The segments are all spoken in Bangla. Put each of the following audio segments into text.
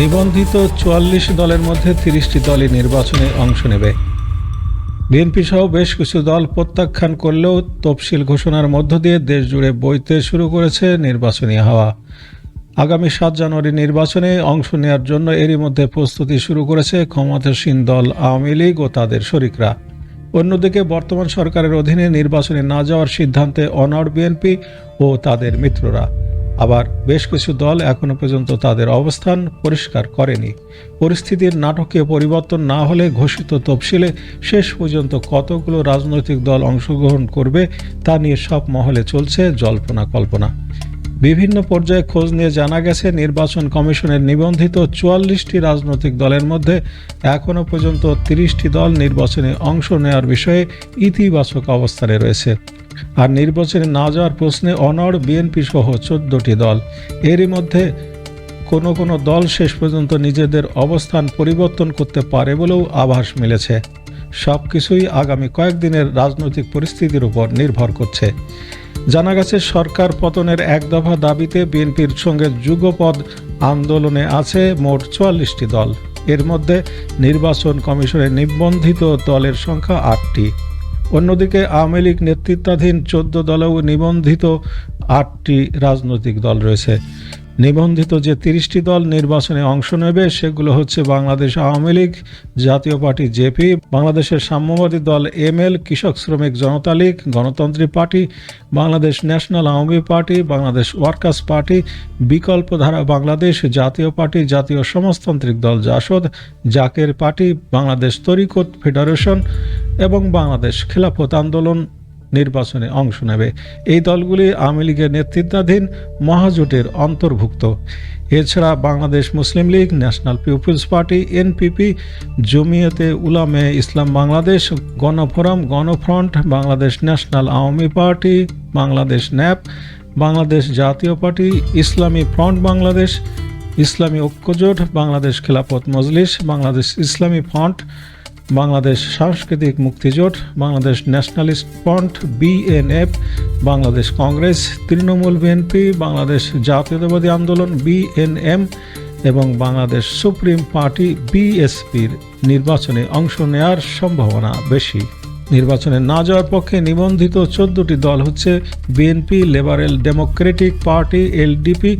নিবন্ধিত চুয়াল্লিশ দলের মধ্যে তিরিশটি দলই নির্বাচনে অংশ নেবে। বিএনপি সহ বেশ কিছু দল প্রত্যাখ্যান করলেও তফসিল ঘোষণার মধ্য দিয়ে দেশ জুড়ে বইতে শুরু করেছে নির্বাচনী হাওয়া। আগামী সাত জানুয়ারি নির্বাচনে অংশ নেওয়ার জন্য এরই মধ্যে প্রস্তুতি শুরু করেছে ক্ষমতাসীন দল আওয়ামী লীগ ও তাদের শরিকরা। অন্যদিকে বর্তমান সরকারের অধীনে নির্বাচনে না যাওয়ার সিদ্ধান্তে অনড় বিএনপি ও তাদের মিত্ররা। আবার বেশ কিছু দল এখনও পর্যন্ত তাদের অবস্থান পরিষ্কার করেনি। পরিস্থিতির নাটকীয় পরিবর্তন না হলে ঘোষিত তফসিলে শেষ পর্যন্ত কতগুলো রাজনৈতিক দল অংশগ্রহণ করবে তা নিয়ে সব মহলে চলছে জল্পনা কল্পনা। বিভিন্ন পর্যায়ে খোঁজ নিয়ে জানা গেছে, নির্বাচন কমিশনের নিবন্ধিত চুয়াল্লিশটি রাজনৈতিক দলের মধ্যে এখনও পর্যন্ত তিরিশটি দল নির্বাচনে অংশ নেওয়ার বিষয়ে ইতিবাচক অবস্থানে রয়েছে। আর নির্বাচনে না যাওয়ার প্রশ্নে অনড় বিএনপি সহ চোদ্দটি দল। এরই মধ্যে কোনো কোনো দল শেষ পর্যন্ত নিজেদের অবস্থান পরিবর্তন করতে পারে বলেও আভাস মিলেছে। সব কিছুই আগামী কয়েকদিনের রাজনৈতিক পরিস্থিতির উপর নির্ভর করছে। জানা গেছে, সরকার পতনের এক দফা দাবিতে বিএনপির সঙ্গে যুগপদ আন্দোলনে আছে মোট চুয়াল্লিশটি দল। এর মধ্যে নির্বাচন কমিশনের নিবন্ধিত দলের সংখ্যা আটটি। অন্যদিকে আওয়ামী লীগ নেতৃত্বাধীন চোদ্দ দলেও নিবন্ধিত আটটি রাজনৈতিক দল রয়েছে। নিবন্ধিত যে তিরিশটি দল নির্বাচনে অংশ নেবে, সেগুলো হচ্ছে বাংলাদেশ আওয়ামী লীগ, জাতীয় পার্টি জেপি, বাংলাদেশের সাম্যবাদী দল ML, Krishak Sramik Janata League, Ganatantri Party, Bangladesh National Awami Party, Bangladesh Workers Party, Bikalpadhara Bangladesh, Jatiya Party, Jatiya সমাজতান্ত্রিক দল জাসদ, জাকের পার্টি, বাংলাদেশ তরিকত ফেডারেশন এবং বাংলাদেশ খেলাফত আন্দোলন। নির্বাচনে অংশ নেবে। এই দলগুলি আওয়ামী লীগের নেতৃত্বাধীন মহাজোটের অন্তর্ভুক্ত। এছাড়া Bangladesh Muslim League, National People's Party, NPP, Jamiate Ulema Islam Bangladesh, Gonoforum, Gonofront, Bangladesh National Awami Party, Bangladesh NAP, Bangladesh Jatiya Party, Islami front Bangladesh, ইসলামী ঐক্যজোট, Bangladesh Khelafat Majlis, Bangladesh Islami Front Bangladesh Sanskritik Muktijot, Bangladesh Nationalist Front BNF Bangladesh Congress, Trinamool BNP Bangladesh Jatiyatabadi Andolan BNM এবং বাংলাদেশ সুপ্রিম পার্টি বিএসপির নির্বাচনে অংশ নেওয়ার সম্ভাবনা বেশি। নির্বাচনে না যাওয়ার পক্ষে নিবন্ধিত চোদ্দটি দল হচ্ছে BNP liberal democratic party LDP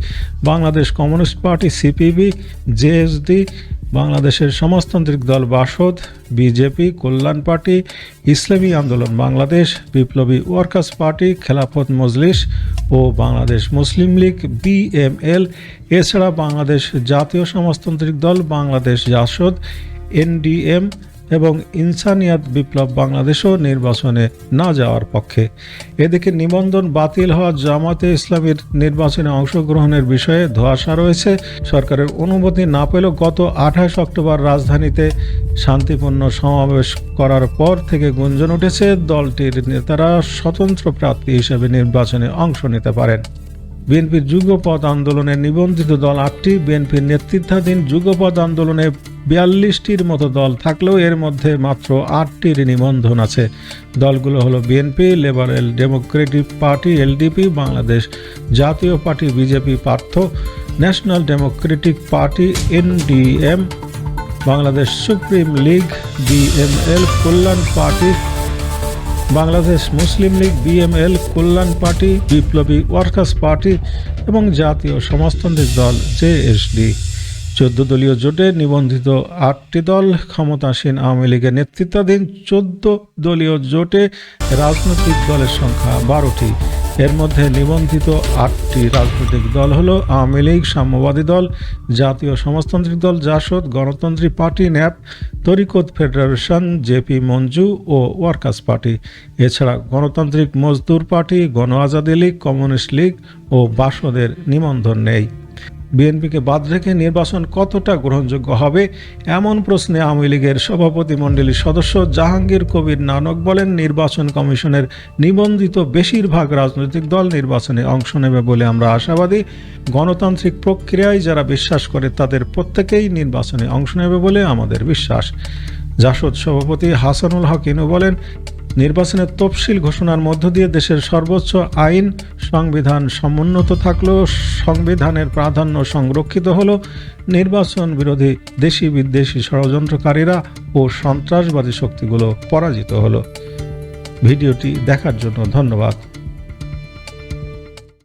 Bangladesh communist party CPB JSD বাংলাদেশের সমাজতান্ত্রিক দল বাসদ, বিজেপি, কল্যাণ পার্টি, ইসলামী আন্দোলন, বাংলাদেশ, বিপ্লবী ওয়ার্কার্স পার্টি, খেলাফত মজলিস ও বাংলাদেশ মুসলিম লীগ, বিএমএল, এছাড়া বাংলাদেশ জাতীয় সমাজতান্ত্রিক দল, বাংলাদেশ জাসদ, এনডিএম এবং ইনসানিয়াত বিপ্লব বাংলাদেশও নির্বাচনে না যাওয়ার পক্ষে। এদিকে নিবন্ধন বাতিল হওয়া জামাতে ইসলামীর নির্বাচনে অংশগ্রহণের বিষয়ে ধোয়াশা রয়েছে। সরকারের অনুমতি না পেলেও গত আঠাশ অক্টোবর রাজধানীতে শান্তিপূর্ণ সমাবেশ করার পর থেকে গুঞ্জন উঠেছে দলটির নেতারা স্বতন্ত্র প্রার্থী হিসেবে নির্বাচনে অংশ নিতে পারেন। বিএনপির যুগপথ আন্দোলনে নিবন্ধিত দল আটটি, বিএনপির নেতৃত্বাধীন যুগপথ আন্দোলনে বিয়াল্লিশটির মতো দল থাকলেও এর মধ্যে মাত্র আটটির নিবন্ধন আছে। দলগুলো হলো BNP liberal democratic party LDP Bangladesh জাতীয় party, BJP Partho national democratic party NDM Bangladesh supreme league BML Kalyan party Bangladesh Muslim league, BML, Kalyan party, বিপ্লবী ওয়ার্কার্স পার্টি এবং জাতীয় সমাজতান্ত্রিক দল জেএসডি। চোদ্দ দলীয় জোটে নিবন্ধিত আটটি দল ক্ষমতাসীন আওয়ামী লীগের নেতৃত্বাধীন চোদ্দ দলীয় জোটে রাজনৈতিক দলের সংখ্যা বারোটি। এর মধ্যে নিবন্ধিত আটটি রাজনৈতিক দল হল আওয়ামী লীগ, সাম্যবাদী দল, জাতীয় সমাজতান্ত্রিক দল, জাসদ গণতন্ত্রী party, NAP, Tariqat federation, JP Manju ও ওয়ার্কার্স পার্টি। এছাড়া গণতান্ত্রিক মজদুর পার্টি গণ আজাদী লীগ, কমিউনিস্ট লীগ ও বাসদের নিবন্ধন নেই। বিএনপিকে বাদ রেখে নির্বাচন কতটা গ্রহণযোগ্য হবে এমন প্রশ্নে আওয়ামী লীগের সভাপতি মণ্ডলীর সদস্য জাহাঙ্গীর কবির নানক বলেন, নির্বাচন কমিশনের নিবন্ধিত বেশিরভাগ রাজনৈতিক দল নির্বাচনে অংশ নেবে বলে আমরা আশাবাদী। গণতান্ত্রিক প্রক্রিয়ায় যারা বিশ্বাস করে তাদের প্রত্যেকেই নির্বাচনে অংশ নেবে বলে আমাদের বিশ্বাস। জাসদ সভাপতি হাসানুল হক ইনু বলেন নির্বাচনের তফসিল ঘোষণার মধ্য দিয়ে দেশের সর্বোচ্চ আইন সংবিধান সমুন্নত থাকলেও সংবিধানের প্রাধান্য সংরক্ষিত হল, নির্বাচন বিরোধী দেশি বিদেশি ষড়যন্ত্রকারীরা ও সন্ত্রাসবাদী শক্তিগুলো পরাজিত হলো। ভিডিওটি দেখার জন্য ধন্যবাদ।